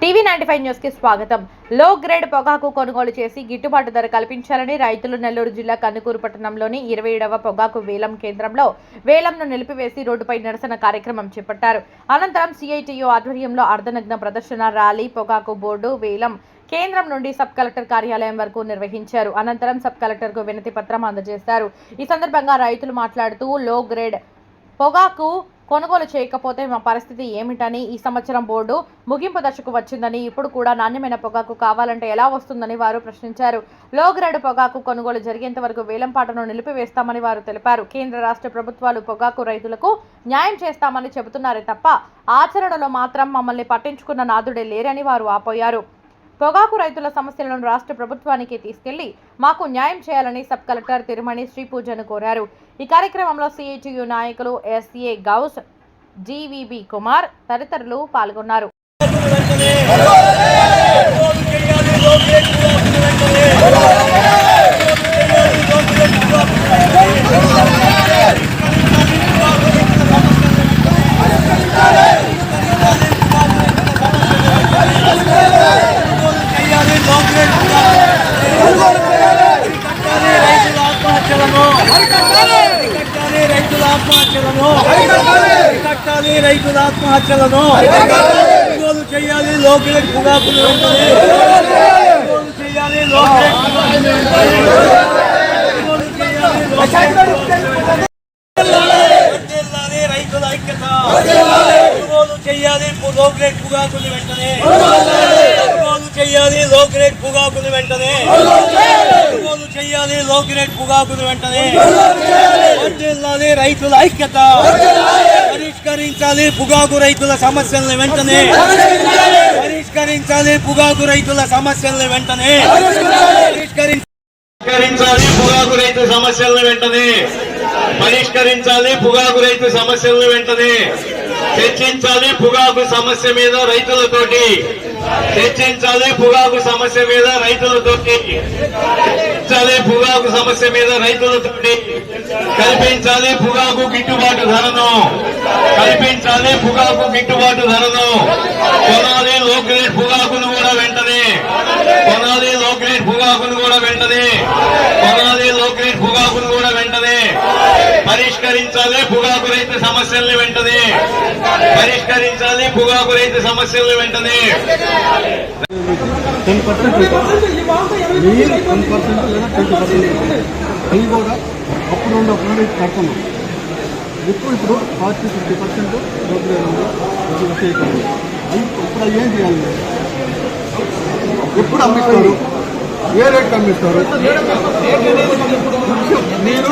TV న్యూస్కి స్వాగతం. లో గ్రేడ్ పొగాకు కొనుగోలు చేసి గిట్టుబాటు ధర కల్పించాలని రైతులు నెల్లూరు జిల్లా కందుకూరు పట్టణంలోని ఇరవై ఏడవ పొగాకు వేలం కేంద్రంలో వేలంను నిలిపివేసి రోడ్డుపై నిరసన కార్యక్రమం చేపట్టారు. అనంతరం సిఐటియు ఆధ్వర్యంలో అర్ధనగ్న ప్రదర్శన ర్యాలీ పొగాకు బోర్డు వేలం కేంద్రం నుండి సబ్ కలెక్టర్ కార్యాలయం వరకు నిర్వహించారు. అనంతరం సబ్ కలెక్టర్కు వినతి పత్రం అందజేశారు. ఈ సందర్భంగా రైతులు మాట్లాడుతూ లో గ్రేడ్ పొగాకు కొనుగోలు చేయకపోతే మా పరిస్థితి ఏమిటని ఈ సంవత్సరం బోర్డు ముగింపు దశకు వచ్చిందని ఇప్పుడు కూడా నాణ్యమైన పొగాకు కావాలంటే ఎలా వస్తుందని వారు ప్రశ్నించారు. లో గ్రేడ్ పొగాకు కొనుగోలు జరిగేంత వరకు వేలంపాటను నిలిపివేస్తామని వారు తెలిపారు. కేంద్ర రాష్ట్ర ప్రభుత్వాలు పొగాకు రైతులకు న్యాయం చేస్తామని చెబుతున్నారే తప్ప ఆచరణలో మాత్రం మమ్మల్ని పట్టించుకున్న నాదుడే లేరని వారు ఆపోయారు. పొగాకు రైతుల సమస్యలను రాష్ట్ర ప్రభుత్వానికి తీసుకెళ్ళి మాకు న్యాయం చేయాలని సబ్ కలెక్టర్ తిరుమణి శ్రీ పూజను కోరారు. ఈ కార్యక్రమంలో సిఐటియు నాయకులు ఎస్ఏ గౌస్ జీవీబీ కుమార్ తదితరులు పాల్గొన్నారు. అరికట్టాలి రైతుల ఆత్మహత్యలను. అరికట్టాలి రైతుల ఆత్మహత్యలను. కొనుగోలు చేయాలి లోకేట్ పొగాకులు వెంటనే. కొనుగోలు చేయాలి వెంటనే కొనుగోలు చేయాలి లోకేట్ వర్ధిల్లాలి రైతుల ఐక్యత కొనుగోలు చేయాలి లో గ్రేడ్ పొగాకులు వెంటనే కొనుగోలు చేయాలి లో గ్రేడ్ పొగాకులు వెంటనే నమోదు చేయాలి లో గ్రేడ్ పొగాకులు వెంటనే. వర్ధిల్లాలి రైతుల ఐక్యత. పరిష్కరించాలి పొగాకు రైతుల సమస్యలను వెంటనే. పరిష్కరించాలి పొగాకు రైతుల సమస్యలను వెంటనే. పరిష్కరించాలి పరిష్కరించాలి పొగాకు రైతు సమస్యలను వెంటనే. పరిష్కరించాలి పొగాకు రైతు సమస్యలను వెంటనే. చర్చించాలి పొగాకు సమస్య మీద రైతులతోటి. చర్చించాలి పొగాకు సమస్య మీద రైతులతో చర్చించాలి పొగాకు సమస్య మీద రైతులతో కల్పించాలి పొగాకు గిట్టుబాటు ధరను. కల్పించాలి పొగాకు గిట్టుబాటు ధరను. కొనాలి లో గ్రేడ్ పొగాకును కూడా వెంటనే. కొనాలి లో గ్రేడ్ పొగాకును కూడా వెంటనే. కొనాలి లో గ్రేడ్ పొగాకును కూడా వెంటనే పరిష్కరించాలి పొగాకు రైతు సమస్యల్ని వెంటనే. పరిష్కరించాలి పొగాకు రైతు సమస్యల్ని వెంటనే. టెన్ పర్సెంట్ టెన్ పర్సెంట్ లేదా ట్వంటీ పర్సెంట్ అవి కూడా అప్పుడు ఉండే అప్పుడు కడుతున్నాం ఇప్పుడు ఇప్పుడు ఫార్టీ ఫిఫ్టీ పర్సెంట్ రోడ్లు వచ్చేయకండి ఇప్పుడు అవి ఏం చేయాలి ఎప్పుడు అమ్మిస్తారు. ఏ రేట్కి అమ్మిస్తారు? మీరు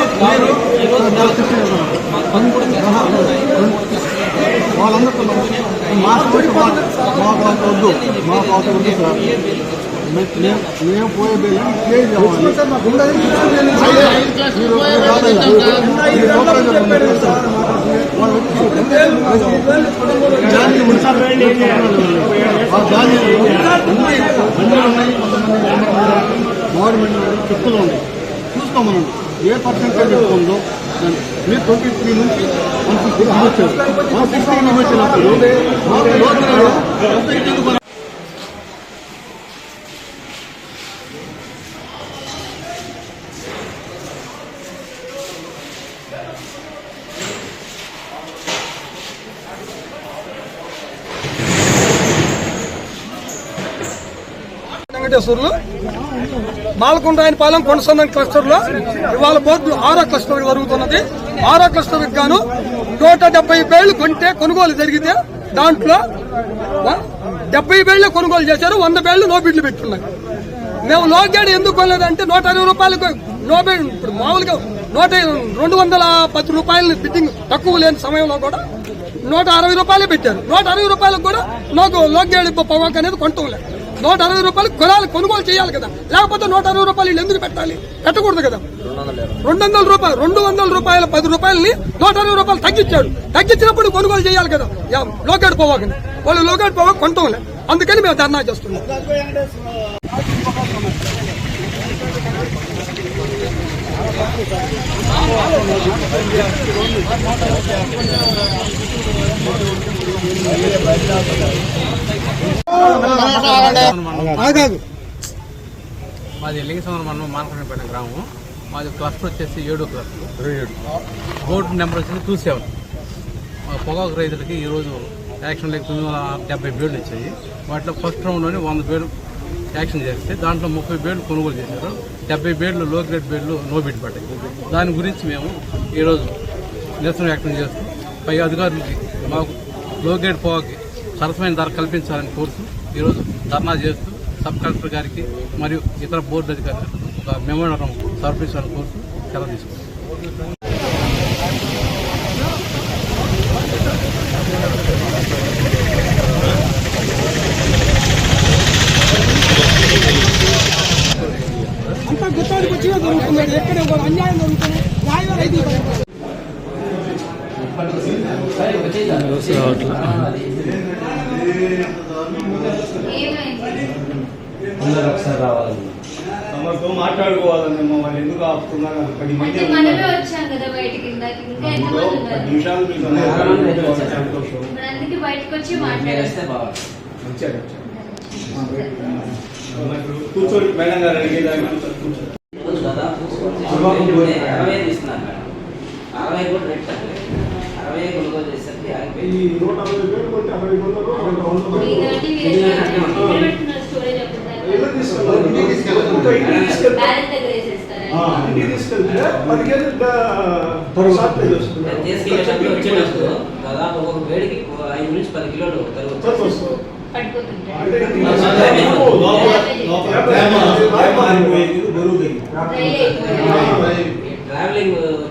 వాళ్ళందరితో మా సమస్య మా పాత వద్దు మా పాత వద్దు సార్ మేము పోయే బిల్లు వాళ్ళు ఉన్నాయి గవర్నమెంట్ చెప్పులు ఉన్నాయి చూసుకోమనండి ఏ పర్సెంటేజ్ ఎక్కువ మీరు ట్వంటీ త్రీ నుంచి వన్ సిక్స్టీ వచ్చారు. వన్ సిక్స్టీ వచ్చినప్పుడు లోకల్ వెంకటేశ్వర్లు? మాలకొండాయనపాలెం కొండసందం క్లస్టర్లో ఇవాళ బోర్డు ఆరో క్లస్టర్ జరుగుతున్నది. ఆరో క్లస్టర్ గాను నూట డెబ్బై వేలు కొంటే కొనుగోలు జరిగితే దాంట్లో డెబ్బై వేలు కొనుగోలు చేశారు వంద వేలు నో బిడ్లు పెట్టున్నాయి మేము లోగేడు ఎందుకు కొనలేదంటే నూట అరవై రూపాయలకు నో ఇప్పుడు మామూలుగా నూట రెండు వందల పది రూపాయలు బిడ్డింగ్ తక్కువ లేని సమయంలో కూడా నూట అరవై రూపాయలు పెట్టారు. నూట అరవై రూపాయలకు కూడా నాకు లోకేడు పొగాకు అనేది కొంటాం లేదు. నూట అరవై రూపాయలు కులాలు కొనుగోలు చేయాలి కదా. లేకపోతే నూట అరవై రూపాయలు వీళ్ళు ఎందుకు పెట్టాలి? పెట్టకూడదు కదా. రెండు వందల రూపాయలు రెండు వందల రూపాయల పది రూపాయలని నూట అరవై రూపాయలు తగ్గించాడు. తగ్గించినప్పుడు కొనుగోలు చేయాలి కదా. లోకేట్ పోవాలి వాళ్ళు లోకేట్ పోవా కొంటంలే. అందుకని మేము ధర్నా చేస్తున్నాం. మాది లింగసముద్రం మండలం మానకొండపేట గ్రామం. మాది క్లస్టర్ వచ్చేసి ఏడో క్లస్టర్ బోర్డు నెంబర్ వచ్చేసి టూ సెవెన్ పొగాకు రైతులకి ఈరోజు యాక్షన్ లేక తొమ్మిది వందల డెబ్బై బేడ్లు వచ్చాయి వాటిలో ఫస్ట్ రౌండ్లోనే వంద బేడ్లు యాక్షన్ చేస్తే దాంట్లో ముప్పై బేడ్లు కొనుగోలు చేశారు. డెబ్బై బేడ్లు లో గ్రేడ్ బేడ్లు నో బిడ్ పడ్డాయి. దాని గురించి మేము ఈరోజు నిరసన వ్యక్తం చేస్తూ పై అధికారులకి మాకు లో గ్రేడ్ పొగాకి సరసమైన ధర కల్పించాలని కోరుతూ ఈరోజు ధర్నా చేస్తూ సబ్ కలెక్టర్ గారికి మరియు ఇతర బోర్డు అధికారులకు ఒక మెమోరం సమర్పించాలని కోరుతూ సెలవు తీసుకుంటాం అంతా గుత్తానికి వచ్చినా జరుగుతుంది ఎక్కడ ఎవరు అన్యాయం దొరుకుతుంది న్యాయం రైతులు తమతో మాట్లాడుకోవాలని మమ్మల్ని ఎందుకు ఆపుతున్నారు? పది మంది పది నిమిషాలు సంతోషం. కూర్చోండి. మేడం గారు అడిగేదాన్ని కూర్చోండి అరవై తీసుకున్నారు అరవై అరవై కొనుగోలు చేసేసరికి ఆగిపోయింది మీదంటే మీరు ఎక్కడ పెట్టుకున్నారు స్టోరేజ్ అప్పుడు బ్యాలెన్స్ దగ్గర వేసేస్తారా? తీసుకెళ్ళేటప్పుడు వచ్చేటప్పుడు దాదాపు ఒక వేడికి ఐదు నుంచి పది కిలోలు తరుగుతుంది పడిపోతుంటారు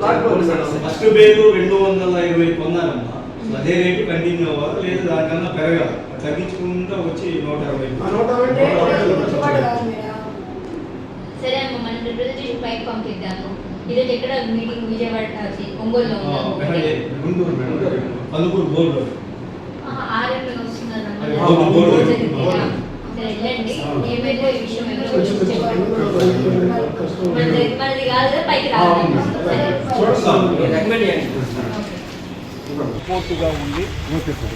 ఫస్ట్ బేలు రెండు వందల ఇరవై కొన్నారమ్మా అదే రేటు కంటిన్యూ అవ్వాలి లేదు దానికన్నా పెరగాలి. తగ్గించుకుంటూ వచ్చి నూట యాభై సరే అమ్మ మనం రిప్రజెంటేషన్ పైకి పంపిద్దాము ఈరోజు ఎక్కడ మీటింగ్ విజయవాడ ఒంగోలులో పలువురు బోర్డు. ఆర్ఎంలో వస్తున్నారు వెళ్ళండి. ఏమైతే ఈ విషయం ఎవరో ఉండి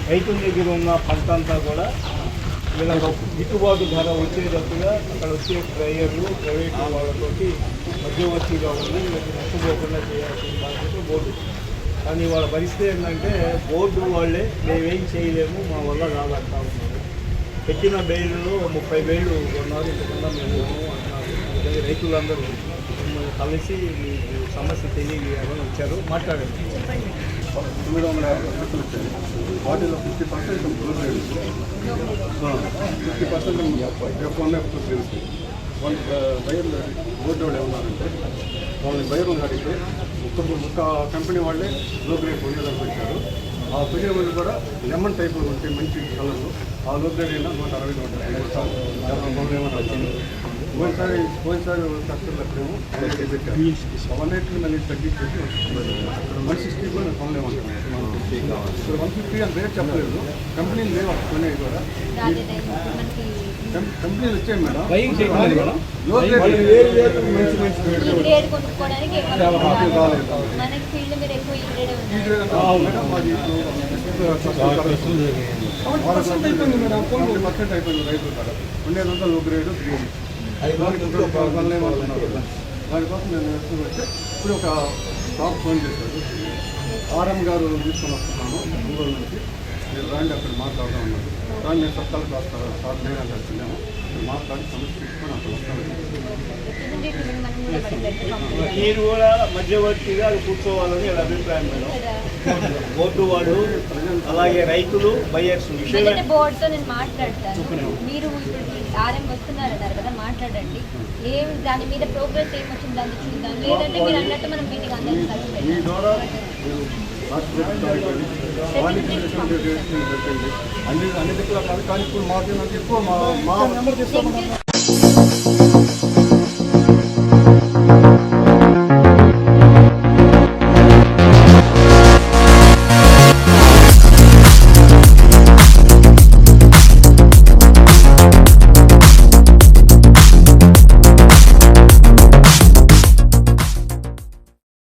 రైతు దగ్గర ఉన్న పంట అంతా కూడా వీళ్ళకి గిట్టుబాటు ధర వచ్చేటట్టుగా అక్కడ వచ్చే ప్రేయర్లు ప్రైవేట్ వాళ్ళతోటి మధ్యవర్తిగా ఉండి వీళ్ళకి నష్టపోకుండా చేయాల్సిన బాధ్యత బోర్డు కానీ వాళ్ళ పరిస్థితి ఏంటంటే బోర్డు వాళ్ళే మేమేం చేయలేము మా వల్ల రాదంటా ఉన్నారు. పెట్టిన బెయిల్లో ముప్పై వేలు కొన్నారు. ఇంతకన్నా మేము రైతులందరూ కలిసి మీ సమస్య తెలియజేయాలని వచ్చారు. మాట్లాడారు తొమ్మిది వందల యాభై లక్షలు వచ్చాయి. వాటిలో fifty percent growth fifty percent F one F two తెలుసు. వాళ్ళు బయర్ బోర్డు వాళ్ళు ఏమన్నారంటే వాళ్ళని బయర్ అడిగితే ఒక్క ఒక్క కంపెనీ వాళ్ళే లో గ్రేడ్ కొనేదానికి వచ్చారు. ఆ కొనే కూడా లెమన్ టైప్ ఉంటే మంచి కలర్లు ఆ లో గ్రేడ్ అయినా నూట అరవై నూట యాభై వచ్చింది? పోయినసారి పోయినసారి కస్టమర్లు ఎక్కడేమో పెట్టారు అవన్నిటిని మళ్ళీ తగ్గించేసి వన్ సిక్స్టీ కూడా కొనలేమంటున్నాను ఇప్పుడు వన్ ఫిఫ్టీ అని రేట్ చెప్పలేదు. కంపెనీలు లేవు అక్కడ కొనేవి కూడా. కంపెనీలు వచ్చాయి మేడం. లో ఉంది. గ్రేడ్ అంతా మేడం పర్సెంట్ అయిపోయింది రైతులు కూడా. ఉండేదంతా లో గ్రేడ్ గ్రీన్ కొనలేమంటున్నారు దానికోసం నేను వేసుకుని వచ్చి ఇప్పుడు ఒక స్టాక్ ఫోన్ చేశారు ఆర్ఎం గారు తీసుకొని వస్తున్నాను ఒంగోలు నుంచి. మీరు రాండి అక్కడ మాట్లాడుతూ ఉన్నారు. కానీ నేను సత్తాలకు వస్తాను సార్ నేను అంటే వచ్చినాము మీరు మాట్లాడి సమస్య తీసుకొని అక్కడ వస్తాను. మీరు కూడా మధ్యవర్తిగా అది కూర్చోవాలని అభిప్రాయం మేడం. బోర్డు వాళ్ళు అలాగే రైతులు ఎందుకంటే బోర్డుతో నేను మాట్లాడతాను. మీరు ఇప్పుడు ఆర్ఎం వస్తున్నారన్నారు కదా మాట్లాడండి. ఏం దాని మీద ప్రోగ్రెస్ ఏం వచ్చింది దాన్ని చూద్దాం. లేదంటే మీరు అన్నట్టు మనం మీటింగ్ కలిసి అన్ని అన్ని దిక్కుల కానీ ఇప్పుడు మాకు ఎక్కువ మా